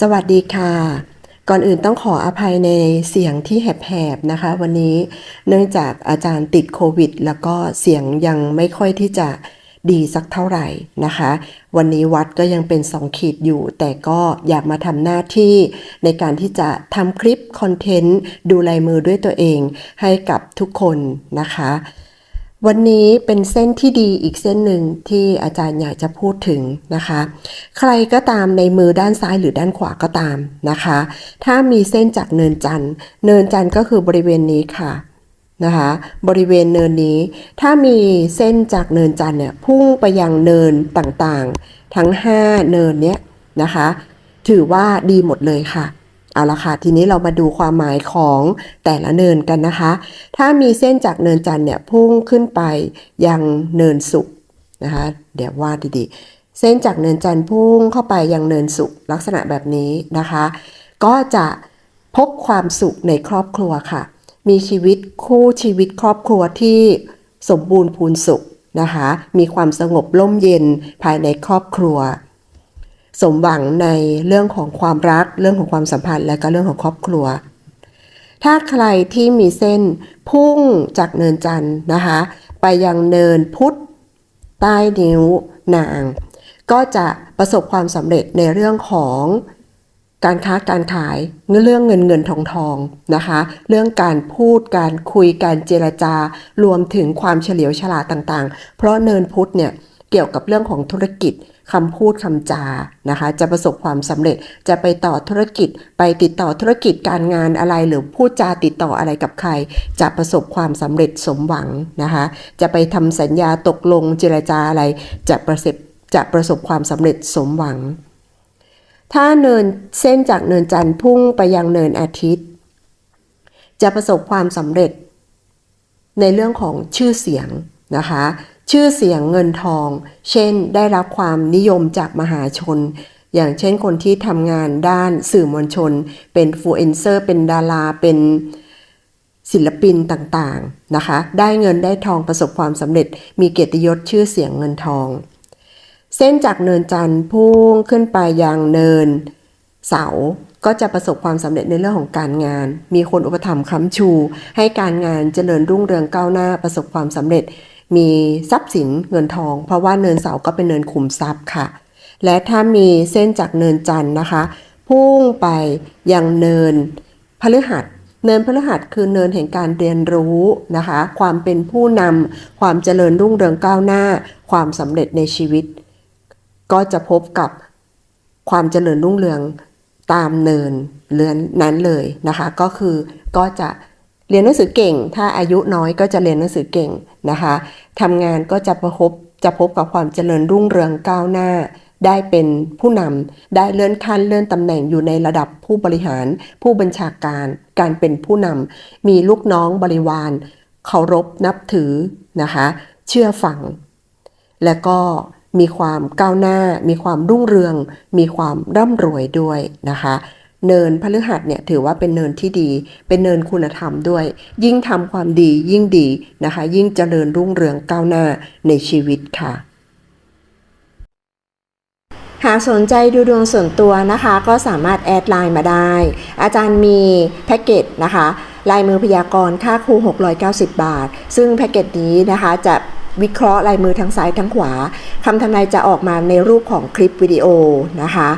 สวัสดีค่ะ ก่อนอื่นต้องขออภัยในเสียงที่แหบๆนะคะ วันนี้เนื่องจากอาจารย์ติดโควิด แล้วก็เสียงยังไม่ค่อยที่จะดีสักเท่าไหร่นะคะ วันนี้วัดก็ยังเป็นสองขีดอยู่ แต่ก็อยากมาทำหน้าที่ในการที่จะทำคลิปคอนเทนต์ดูลายมือด้วยตัวเองให้กับทุกคนนะคะ วันนี้เป็นเส้นที่ดีอีกเส้นหนึ่งที่อาจารย์อยากจะพูดถึงนะคะ ใครก็ตามในมือด้านซ้ายหรือด้านขวาก็ตามนะคะ ถ้ามีเส้นจากเนินจันทร์เนินจันทร์ก็คือบริเวณนี้ค่ะนะคะบริเวณเนินนี้ ถ้ามีเส้นจากเนินจันทร์เนี่ยพุ่งไปยังเนินต่างๆ ทั้ง 5 เนินเนี้ยนะคะ ถือว่าดีหมดเลยค่ะ เอาละค่ะทีนี้เรามาดูความหมายของแต่ละเนินกันนะคะ ถ้ามีเส้นจากเนินจันทร์เนี่ยพุ่งขึ้นไปยังเนินสุขนะคะ เดี๋ยววาดดีๆ เส้นจากเนินจันทร์พุ่งเข้าไปยังเนินสุขลักษณะแบบนี้นะคะ ก็จะพบความสุขในครอบครัวค่ะ มีชีวิตคู่ชีวิตครอบครัวที่สมบูรณ์พูนสุขนะคะ มีความสงบร่มเย็นภายในครอบครัว สมหวังในเรื่องของความรัก เรื่องของความสัมพันธ์ และก็เรื่องของครอบครัว ถ้าใครที่มีเส้นพุ่งจากเนินจันทร์นะคะ ไปยังเนินพุทธใต้นิ้วนาง ก็จะประสบความสำเร็จในเรื่องของการค้าการขายเรื่องเงินเงินทองทองนะคะ เรื่องการพูดการคุยการเจรจา รวมถึงความเฉลียวฉลาดต่างๆ เพราะเนินพุทธเนี่ยเกี่ยวกับเรื่องของธุรกิจ คำพูดคำจานะคะ จะประสบความสำเร็จจะไปต่อธุรกิจ ไปติดต่อธุรกิจการงานอะไร หรือพูดจาติดต่ออะไรกับใคร จะประสบความสำเร็จสมหวังนะคะ จะไปทำสัญญาตกลงเจรจาอะไร จะประสบจะประสบความสำเร็จสมหวัง ถ้าเนินเส้นจากเนินจันทร์พุ่งไปยังเนินอาทิตย์ จะประสบความสำเร็จในเรื่องของชื่อเสียงนะคะ ชื่อเสียงเงินทอง เช่น ได้รับความนิยมจากมหาชน อย่างเช่นคนที่ทำงานด้านสื่อมวลชน เป็นฟูเอนเซอร์ เป็นดารา เป็นศิลปินต่างๆนะคะ ได้เงินได้ทองประสบความสำเร็จ มีเกียรติยศชื่อเสียงเงินทอง เส้นจากเนินจันทร์พุ่งขึ้นไปยังเนินเสาก็จะประสบความสำเร็จในเรื่องของการงาน มีคนอุปถัมภ์ค้ำชู ให้การงานเจริญรุ่งเรืองก้าวหน้าประสบความสำเร็จ มีทรัพย์สินเงินทอง เพราะว่าเนินเสาก็เป็นเนินขุมทรัพย์ค่ะ และถ้ามีเส้นจากเนินจันทร์นะคะ พุ่งไปยังเนินพฤหัสเนินพฤหัสคือเนินแห่งการเรียนรู้นะคะ ความเป็นผู้นำความเจริญรุ่งเรืองก้าวหน้า ความสำเร็จในชีวิต ก็จะพบกับความเจริญรุ่งเรืองตามเนินเรือนนั้นเลยนะคะ ก็คือก็จะ เรียนหนังสือเก่ง ถ้าอายุน้อยก็จะเรียนหนังสือเก่งนะคะทำงานก็จะประพบจะพบกับความเจริญรุ่งเรืองก้าวหน้า ได้เป็นผู้นำได้เลื่อนขั้นเลื่อนตำแหน่งอยู่ในระดับผู้บริหาร ผู้บัญชาการ การเป็นผู้นำมีลูกน้องบริวารเคารพนับถือนะคะเชื่อฟัง และก็มีความก้าวหน้า มีความรุ่งเรือง มีความร่ำรวยด้วยนะคะ เนินพฤหัสเนี่ยถือว่าเป็นเนินที่ดี เป็นเนินคุณธรรมด้วย ยิ่งทำความดียิ่งดีนะคะ ยิ่งเจริญรุ่งเรืองก้าวหน้าในชีวิตค่ะ หากสนใจดูดวงส่วนตัวนะคะ ก็สามารถแอดไลน์มาได้ อาจารย์มีแพ็กเกจนะคะลายมือพยากรณ์ค่าครู 690 บาท ซึ่งแพ็กเกจนี้นะคะจะวิเคราะห์ลายมือทั้งซ้ายทั้งขวาคำทำนายจะออกมาในรูปของคลิปวิดีโอนะคะ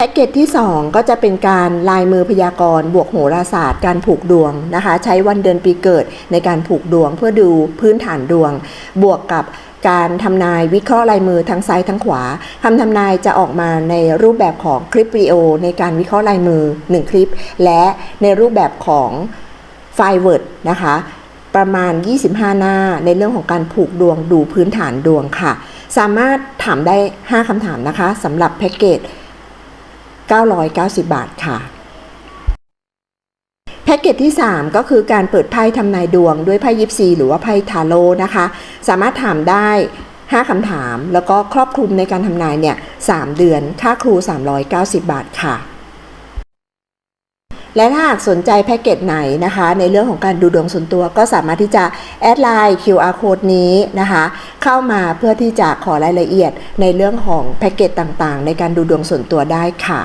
แพ็กเกจที่ 2 ก็จะเป็นการลายมือพยากรณ์บวกโหราศาสตร์การผูกดวงนะคะ ใช้วันเดือนปีเกิดในการผูกดวงเพื่อดูพื้นฐานดวง บวกกับการทำนายวิเคราะห์ลายมือทั้งซ้ายทั้งขวาคำทำนายจะออกมาในรูปแบบของคลิปวิดีโอในการวิเคราะห์ลายมือ 1 คลิป และในรูปแบบของไฟล์ Word นะคะประมาณ 25 หน้าในเรื่องของการผูกดวงดูพื้นฐานดวงค่ะ สามารถถามได้ 5คำถามนะคะสำหรับแพ็กเกจ 990 บาทค่ะ แพ็กเกจที่ 3 ก็คือการเปิดไพ่ทำนายดวงด้วยไพ่ยิปซีหรือว่าไพ่ทาโร่นะคะ สามารถถามได้5คำถามแล้วก็ครอบคลุมในการทำนายเนี่ย 3 เดือน ค่าครู 390 บาทค่ะ และถ้าหากสนใจแพ็กเกจไหนนะคะ ในเรื่องของการดูดวงส่วนตัวก็สามารถที่จะแอดไลน์ QR code นี้นะคะ เข้ามาเพื่อที่จะขอรายละเอียดในเรื่องของแพ็กเกจต่างๆ ในการดูดวงส่วนตัวได้ค่ะ